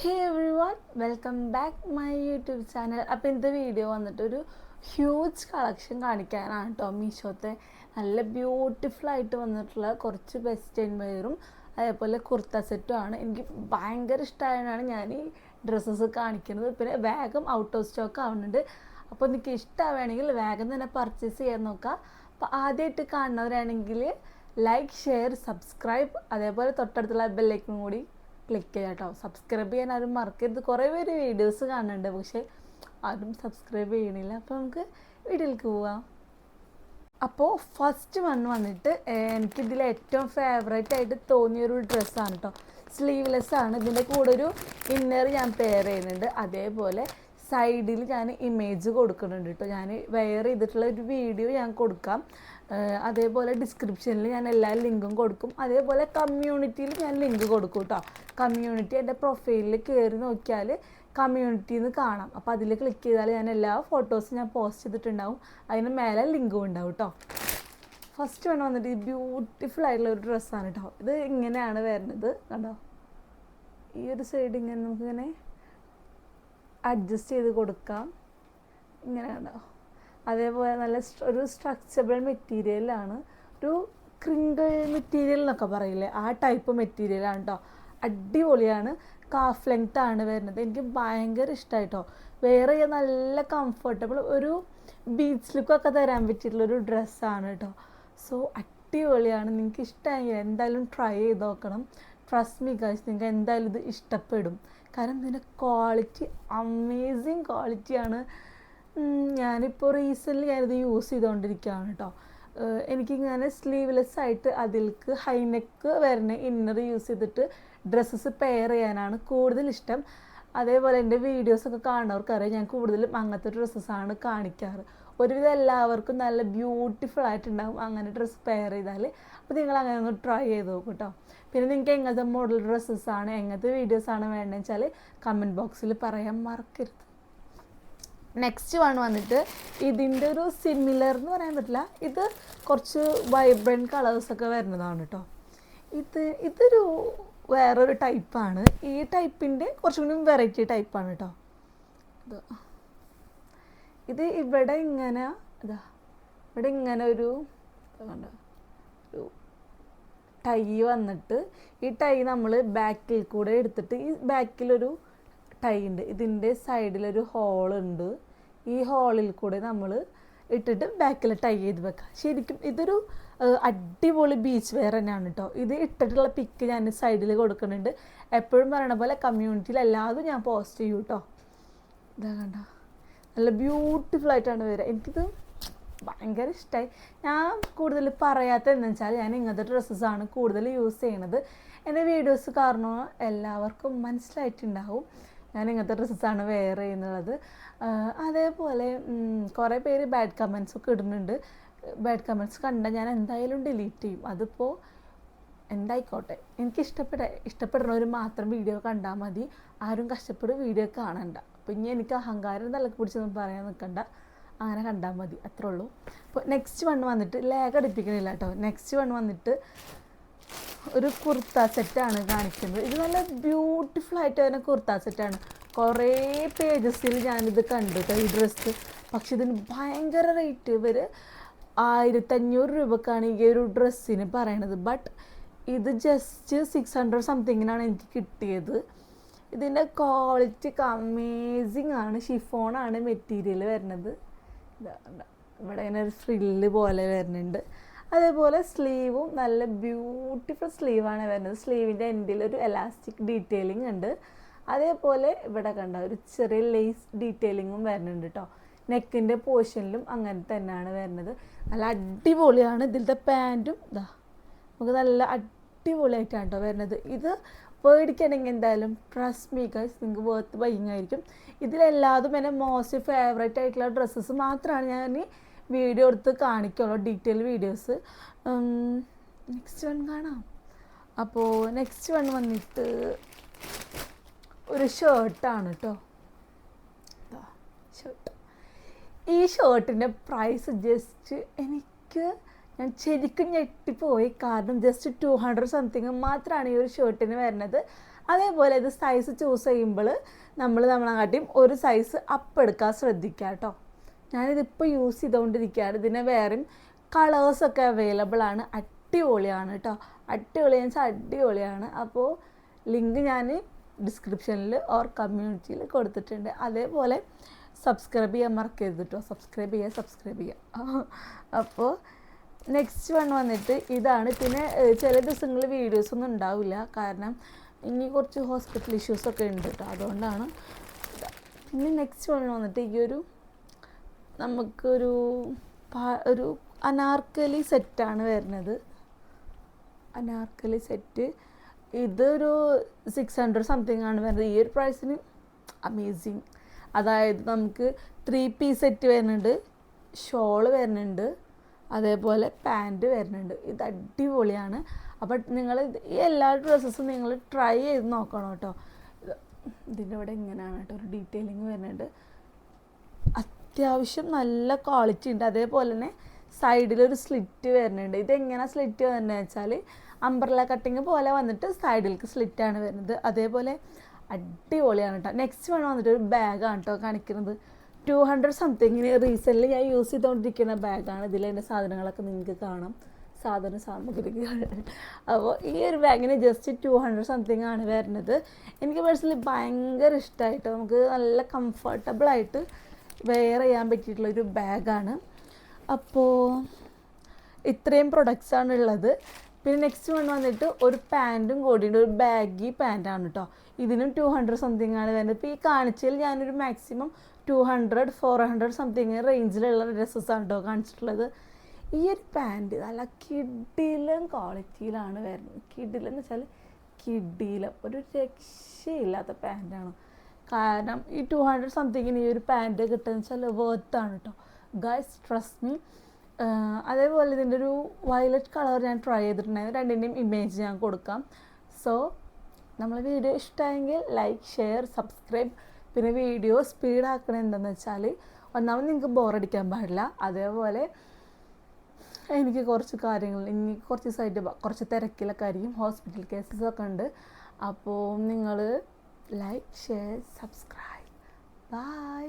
Hey everyone welcome back my YouTube channel അപ്പോൾ ഇന്നത്തെ video വന്നിട്ടൊരു huge collection കാണിക്കാനാണ് കേട്ടോ മീഷോത്തെ. നല്ല ബ്യൂട്ടിഫുൾ ആയിട്ട് വന്നിട്ടുള്ള കുറച്ച് വെസ്റ്റേൺ വെയറും അതേപോലെ കുർത്ത സെറ്റും ആണ്. എനിക്ക് ഭയങ്കര ഇഷ്ടമായതാണ് ഞാൻ ഈ ഡ്രസ്സസ് കാണിക്കുന്നത്. പിന്നെ വേഗം ഔട്ട് ഓഫ് സ്റ്റോക്ക് ആവുന്നുണ്ട്. അപ്പോൾ നിങ്ങൾക്ക് ഇഷ്ടമാവുകയാണെങ്കിൽ വേഗം തന്നെ പർച്ചേസ് ചെയ്യാൻ നോക്കുക അപ്പോൾ ആദ്യമായിട്ട് കാണുന്നവരാണെങ്കിൽ ലൈക്ക് ഷെയർ സബ്സ്ക്രൈബ് അതേപോലെ തൊട്ടടുത്തുള്ള ബെല്ലൈക്കും കൂടി ക്ലിക്ക് ചെയ്യാം കേട്ടോ സബ്സ്ക്രൈബ് ചെയ്യാൻ ആരും മറക്കരുത്. കുറേ പേര് വീഡിയോസ് കാണുന്നുണ്ട്. പക്ഷേ ആരും സബ്സ്ക്രൈബ് ചെയ്യണില്ല. അപ്പോൾ നമുക്ക് വീഡിയോയിലേക്ക് പോവാം. അപ്പോൾ ഫസ്റ്റ് വൺ വന്നിട്ട് എനിക്കിതിൽ ഏറ്റവും ഫേവറേറ്റ് ആയിട്ട് തോന്നിയൊരു ഡ്രസ്സാണ് കേട്ടോ സ്ലീവ്ലെസ് ആണ്. ഇതിന്റെ കൂടെ ഒരു ഇന്നർ ഞാൻ പെയർ ചെയ്യുന്നുണ്ട്. അതേപോലെ സൈഡിൽ ഞാൻ ഇമേജ് കൊടുക്കുന്നുണ്ട് കേട്ടോ ഞാൻ വെയർ ചെയ്തിട്ടുള്ള ഒരു വീഡിയോ ഞാൻ കൊടുക്കാം. അതേപോലെ ഡിസ്ക്രിപ്ഷനിൽ ഞാൻ എല്ലാ ലിങ്കും കൊടുക്കും. അതേപോലെ കമ്മ്യൂണിറ്റിയിൽ ഞാൻ ലിങ്ക് കൊടുക്കും കേട്ടോ കമ്മ്യൂണിറ്റി എന്റെ പ്രൊഫൈലിൽ കയറി നോക്കിയാൽ കമ്മ്യൂണിറ്റിയിൽ നിന്ന് കാണാം. അപ്പോൾ അതിൽ ക്ലിക്ക് ചെയ്താൽ ഞാൻ എല്ലാ ഫോട്ടോസും ഞാൻ പോസ്റ്റ് ചെയ്തിട്ടുണ്ടാവും. അതിന് മേലെ ലിങ്കും ഉണ്ടാവും കേട്ടോ ഫസ്റ്റ് വേണം വന്നിട്ട് ഈ ബ്യൂട്ടിഫുൾ ആയിട്ടുള്ള ഒരു ഡ്രസ്സാണ് കേട്ടോ ഇത് ഇങ്ങനെയാണ് വരുന്നത്. കണ്ടോ? ഈ ഒരു സൈഡ് ഇങ്ങനെ നമുക്കിങ്ങനെ അഡ്ജസ്റ്റ് ചെയ്ത് കൊടുക്കാം. ഇങ്ങനെ കണ്ടോ? അതേപോലെ നല്ല ഒരു സ്ട്രക്ചബിൾ മെറ്റീരിയലാണ് ഒരു ക്രിങ്കിൾ മെറ്റീരിയൽ എന്നൊക്കെ പറയില്ലേ? ആ ടൈപ്പ് മെറ്റീരിയലാണ് കേട്ടോ അടിപൊളിയാണ്. കാഫ് ലെങ്ത് ആണ് വരുന്നത്. എനിക്ക് ഭയങ്കര ഇഷ്ടമായിട്ടോ വേറെ നല്ല കംഫർട്ടബിൾ ഒരു ബീച്ച് ലുക്കൊക്കെ തരാൻ പറ്റിയിട്ടുള്ള ഒരു ഡ്രസ്സാണ് കേട്ടോ സോ അടിപൊളിയാണ്. നിങ്ങൾക്ക് ഇഷ്ടമെങ്കിൽ എന്തായാലും ട്രൈ ചെയ്ത് നോക്കണം. ട്രസ്റ്റ് മീ ഗൈസ് നിങ്ങൾക്ക് എന്തായാലും ഇത് ഇഷ്ടപ്പെടും. കാരണം ഇതിന്റെ ക്വാളിറ്റി അമേസിങ് ക്വാളിറ്റിയാണ് ഞാനിപ്പോൾ റീസെന്റ് ഞാനിത് യൂസ് ചെയ്തുകൊണ്ടിരിക്കുകയാണ് കേട്ടോ എനിക്കിങ്ങനെ സ്ലീവ്ലെസ് ആയിട്ട് അതിൽക്ക് ഹൈനെക്ക് വരുന്ന ഇന്നർ യൂസ് ചെയ്തിട്ട് ഡ്രസ്സസ് പെയർ ചെയ്യാനാണ് കൂടുതൽ ഇഷ്ടം. അതേപോലെ എന്റെ വീഡിയോസൊക്കെ കാണുന്നവർക്കറിയാം ഞാൻ കൂടുതലും അങ്ങനത്തെ ഡ്രസ്സസ്സാണ് കാണിക്കാറ്. ഒരുവിധം എല്ലാവർക്കും നല്ല ബ്യൂട്ടിഫുൾ ആയിട്ടുണ്ടാകും അങ്ങനെ ഡ്രസ്സ് പെയർ ചെയ്താൽ അപ്പോൾ നിങ്ങൾ അങ്ങനെ ഒന്ന് ട്രൈ ചെയ്ത് നോക്കും കേട്ടോ പിന്നെ നിങ്ങൾക്ക് എങ്ങനത്തെ മോഡൽ ഡ്രസ്സസ്സാണ് എങ്ങനത്തെ വീഡിയോസാണ് വേണ്ടതെന്ന് വെച്ചാൽ കമന്റ് ബോക്സിൽ പറയാൻ മറക്കരുത്. നെക്സ്റ്റ് വൺ വന്നിട്ട് ഇതിന്റെ ഒരു സിമിലർ എന്ന് പറയാൻ പറ്റില്ല. ഇത് കുറച്ച് വൈബ്രന്റ് കളേഴ്സൊക്കെ വരുന്നതാണ് കേട്ടോ ഇത് ഇതൊരു വേറൊരു ടൈപ്പാണ് ഈ ടൈപ്പിന്റെ കുറച്ചും കൂടി വെറൈറ്റി ടൈപ്പാണ് കേട്ടോ ഇത് ഇത് ഇവിടെ ഇങ്ങനെ ഇതാ ഇവിടെ ഇങ്ങനെ ഒരു ഒരു ടൈ വന്നിട്ട് ഈ ടൈ നമ്മൾ ബാക്കിൽ കൂടെ എടുത്തിട്ട് ഈ ബാക്കിലൊരു ടൈ ഉണ്ട്. ഇതിന്റെ സൈഡിലൊരു ഹോളുണ്ട് ഈ ഹോളിൽ കൂടെ നമ്മൾ ഇട്ടിട്ട് ബാക്കിൽ ടൈ ചെയ്ത് വെക്കാം. ശരിക്കും ഇതൊരു അടിപൊളി ബീച്ച് വെയർ തന്നെയാണ് കേട്ടോ ഇത് ഇട്ടിട്ടുള്ള പിക്ക് ഞാൻ സൈഡിൽ കൊടുക്കുന്നുണ്ട്. എപ്പോഴും പറയണ പോലെ കമ്മ്യൂണിറ്റിയിൽ എല്ലാതും ഞാൻ പോസ്റ്റ് ചെയ്യും കേട്ടോ ഇതാ കണ്ട? നല്ല ബ്യൂട്ടിഫുൾ ആയിട്ടാണ് വരിക എനിക്കിത് ഭയങ്കര ഇഷ്ടമായി ഞാൻ കൂടുതൽ പറയാത്ത എന്താ വെച്ചാൽ ഞാൻ ഇങ്ങനത്തെ ഡ്രസ്സസ്സാണ് കൂടുതൽ യൂസ് ചെയ്യണത്. എന്റെ വീഡിയോസ് കാരണം എല്ലാവർക്കും മനസ്സിലായിട്ടുണ്ടാവും. ഞാൻ ഇങ്ങനത്തെ ഡ്രസ്സസ്സാണ് വെയർ ചെയ്യുന്നത് അതേപോലെ കുറേ പേര് ബാഡ് കമൻസ് ഒക്കെ ഇടുന്നുണ്ട്. ബാഡ് കമൻസ് കണ്ടാൽ ഞാൻ എന്തായാലും ഡിലീറ്റ് ചെയ്യും. അതിപ്പോൾ എന്തായിക്കോട്ടെ. എനിക്ക് ഇഷ്ടപ്പെട്ട ഇഷ്ടപ്പെടുന്നവർ മാത്രം വീഡിയോ കണ്ടാൽ മതി. ആരും കഷ്ടപ്പെട്ട് വീഡിയോ കാണണ്ട. അപ്പോൾ ഇനി എനിക്ക് അഹങ്കാരം തലക്ക് പിടിച്ചൊന്നും പറയാൻ നിൽക്കണ്ട അങ്ങനെ കണ്ടാൽ മതി. അത്രേ ഉള്ളൂ. അപ്പോൾ നെക്സ്റ്റ് വൺ വന്നിട്ട് ലേഖ അടിപ്പിക്കണില്ല കേട്ടോ. നെക്സ്റ്റ് വൺ വന്നിട്ട് ഒരു കുർത്ത സെറ്റാണ് കാണിക്കുന്നത്. ഇത് നല്ല ബ്യൂട്ടിഫുൾ ആയിട്ട് വരുന്ന കുർത്ത സെറ്റാണ് കുറേ പേജസിൽ ഞാനിത് കണ്ടു ഈ ഡ്രസ്സ് പക്ഷെ ഇതിന് ഭയങ്കര റേറ്റ് ഇവർ ആയിരത്തഞ്ഞൂറ് രൂപക്കാണ് ഈ ഒരു ഡ്രസ്സിന് പറയണത്. ബട്ട് ഇത് ജസ്റ്റ് സിക്സ് ഹൺഡ്രഡ് സംതിങ്ങിനാണ് എനിക്ക് കിട്ടിയത്. ഇതിന്റെ ക്വാളിറ്റി അമേസിങ് ആണ്. ഷിഫോണാണ് മെറ്റീരിയൽ വരുന്നത്. ഇവിടെ ഇങ്ങനെ ഒരു ഫ്രില്ല് പോലെ വരുന്നുണ്ട്. അതേപോലെ സ്ലീവും നല്ല ബ്യൂട്ടിഫുൾ സ്ലീവാണ് വരുന്നത്. സ്ലീവിന്റെ എൻഡിൽ ഒരു എലാസ്റ്റിക് ഡീറ്റെയിലിംഗ് ഉണ്ട്. അതേപോലെ ഇവിടെ കണ്ട ഒരു ചെറിയ ലേസ് ഡീറ്റെയിലിങ്ങും വരുന്നുണ്ട് കേട്ടോ നെക്കിന്റെ പോർഷനിലും അങ്ങനെ തന്നെയാണ് വരുന്നത്. നല്ല അടിപൊളിയാണ് ഇതിലത്തെ പാന്റും. ഇതാ നമുക്ക് നല്ല അടിപൊളിയായിട്ടാണ് കേട്ടോ വരുന്നത്. ഇത് പേടിക്കണമെങ്കിൽ എന്തായാലും ട്രസ്റ്റ് മീ നിങ്ങൾക്ക് വേർത്ത് ബൈങ് ആയിരിക്കും. ഇതിലെല്ലാതും എന്റെ മോസ്റ്റ് ഫേവറേറ്റ് ആയിട്ടുള്ള ഡ്രസ്സസ് മാത്രമാണ്. ഞാൻ വീഡിയോ എടുത്ത് കാണിക്കുള്ളൂ ഡീറ്റെയിൽ വീഡിയോസ് നെക്സ്റ്റ് വൺ കാണാം. അപ്പോൾ നെക്സ്റ്റ് വൺ വന്നിട്ട് ഒരു ഷർട്ടാണ് കേട്ടോ ഷർട്ട് ഈ ഷർട്ടിന്റെ പ്രൈസ് ജസ്റ്റ് എനിക്ക് ഞാൻ ശരിക്കും ഞെട്ടിപ്പോയി. കാരണം ജസ്റ്റ് ടു ഹൺഡ്രഡ് സംതിങ് മാത്രമാണ് ഈ ഒരു ഷർട്ടിന് വരുന്നത്. അതേപോലെ ഇത് സൈസ് ചൂസ് ചെയ്യുമ്പോൾ നമ്മൾ നമ്മളെക്കാട്ടിയും ഒരു സൈസ് അപ്പ് എടുക്കാൻ കേട്ടോ ഞാനിതിപ്പോൾ യൂസ് ചെയ്തുകൊണ്ടിരിക്കുകയാണ് ഇതിന് വേറെയും കളേഴ്സൊക്കെ അവൈലബിൾ ആണ്. അടിപൊളിയാണ് കേട്ടോ അടിപൊളി വെച്ചാൽ അടിപൊളിയാണ്. അപ്പോൾ ലിങ്ക് ഞാൻ ഡിസ്ക്രിപ്ഷനിൽ ഓർ കമ്മ്യൂണിറ്റിയിൽ കൊടുത്തിട്ടുണ്ട്. അതേപോലെ സബ്സ്ക്രൈബ് ചെയ്യാൻ മറക്കരുത് കേട്ടോ സബ്സ്ക്രൈബ് ചെയ്യുക സബ്സ്ക്രൈബ് ചെയ്യുക അപ്പോൾ നെക്സ്റ്റ് വൺ വന്നിട്ട് ഇതാണ്. പിന്നെ ചില ദിവസങ്ങളിൽ വീഡിയോസൊന്നും ഉണ്ടാവില്ല. കാരണം ഇനി കുറച്ച് ഹോസ്പിറ്റൽ ഇഷ്യൂസൊക്കെ ഉണ്ട് കേട്ടോ അതുകൊണ്ടാണ്. പിന്നെ നെക്സ്റ്റ് വൺ വന്നിട്ട് ഈ ഒരു നമുക്കൊരു ഒരു അനാർക്കലി സെറ്റാണ് വരുന്നത്. അനാർക്കലി സെറ്റ് ഇതൊരു സിക്സ് ഹൺഡ്രഡ് സംതിങ് ആണ് വരുന്നത്. ഈ ഒരു പ്രൈസിന് അമേസിങ് അതായത് നമുക്ക് ത്രീ പീസ് സെറ്റ് വരുന്നുണ്ട്. ഷോൾ വരുന്നുണ്ട്. അതേപോലെ പാന്റ് വരുന്നുണ്ട്. ഇത് അടിപൊളിയാണ്. അപ്പം നിങ്ങൾ ഈ എല്ലാ ഡ്രസ്സസും നിങ്ങൾ ട്രൈ ചെയ്ത് നോക്കണം കേട്ടോ. ഇത് ഇതിന്റെ ഇവിടെ ഇങ്ങനെയാണ് കേട്ടോ? ഒരു ഡീറ്റെയിലിങ് വരുന്നുണ്ട്. അത്യാവശ്യം നല്ല ക്വാളിറ്റി ഉണ്ട്. അതേപോലെ തന്നെ സൈഡിലൊരു സ്ലിറ്റ് വരുന്നുണ്ട്. ഇതെങ്ങനെ സ്ലിറ്റ് വരുന്നത് വെച്ചാൽ അംബ്രല കട്ടിങ് പോലെ വന്നിട്ട് സൈഡിലേക്ക് സ്ലിറ്റാണ് വരുന്നത്. അതേപോലെ അടിപൊളിയാണ് കേട്ടോ നെക്സ്റ്റ് വേണം വന്നിട്ട് ഒരു ബാഗാണ് കേട്ടോ കാണിക്കുന്നത്. ടു ഹൺഡ്രഡ് സംതിങ്ങിന് റീസെന്റ്ലി ഞാൻ യൂസ് ചെയ്തുകൊണ്ടിരിക്കുന്ന ബാഗാണ് ഇതിൽ എന്റെ സാധനങ്ങളൊക്കെ നിങ്ങൾക്ക് കാണാം. സാധന സാമഗ്രികൾ. അപ്പോൾ ഈ ഒരു ബാഗിന് ജസ്റ്റ് ടു ഹൺഡ്രഡ് സംതിങ് ആണ് വരുന്നത്. എനിക്ക് പേഴ്സണലി ഭയങ്കര ഇഷ്ടമായിട്ട് നമുക്ക് നല്ല കംഫർട്ടബിളായിട്ട് വെയർ ചെയ്യാൻ പറ്റിയിട്ടുള്ളൊരു ബാഗാണ്. അപ്പോൾ ഇത്രയും പ്രൊഡക്ട്സാണ് ഉള്ളത്. പിന്നെ നെക്സ്റ്റ് വൺ വന്നിട്ട് ഒരു പാന്റും കൂടിയുണ്ട് ഒരു ബാഗി പാന്റാണ് കേട്ടോ ഇതിനും ടു ഹൺഡ്രഡ് സംതിങ് ആണ് വരുന്നത്. ഇപ്പോൾ ഈ കാണിച്ചതിൽ ഞാനൊരു maximum two hundred four hundred something റേഞ്ചിലുള്ള ഡ്രസ്സസാണ് കേട്ടോ കാണിച്ചിട്ടുള്ളത്. ഈ ഒരു പാന്റ് നല്ല കിഡിലും ക്വാളിറ്റിയിലാണ് വരുന്നത്. കിഡിലെന്ന് വെച്ചാൽ കിഡിലും ഒരു രക്ഷയില്ലാത്ത പാന്റാണ് കാരണം ഈ ടു ഹൺഡ്രഡ് സംതിങ്ങിന് ഈ ഒരു പാന്റ് കിട്ടുന്ന വെച്ചാൽ വേർത്താണ് കേട്ടോ ഗൈസ് ട്രസ്റ്റ് മീ അതേപോലെ ഇതിന്റെ ഒരു വയലറ്റ് കളർ ഞാൻ ട്രൈ ചെയ്തിട്ടുണ്ടായിരുന്നു. രണ്ടിന്റെയും ഇമേജ് ഞാൻ കൊടുക്കാം. സോ നമ്മൾ വീഡിയോ ഇഷ്ടമായെങ്കിൽ ലൈക്ക് ഷെയർ സബ്സ്ക്രൈബ് പിന്നെ വീഡിയോ സ്പീഡാക്കണം എന്താണെന്ന് വെച്ചാൽ ഒന്നാമത് നിങ്ങൾക്ക് ബോറടിക്കാൻ പാടില്ല. അതേപോലെ എനിക്ക് കുറച്ച് കാര്യങ്ങൾ ഇനി കുറച്ച് ദിവസമായിട്ട് കുറച്ച് തിരക്കിലൊക്കെ ആയിരിക്കും. ഹോസ്പിറ്റൽ കേസസ് ഒക്കെ ഉണ്ട്. അപ്പോൾ നിങ്ങൾ ലൈക്ക് ഷെയർ സബ്സ്ക്രൈബ് ബൈ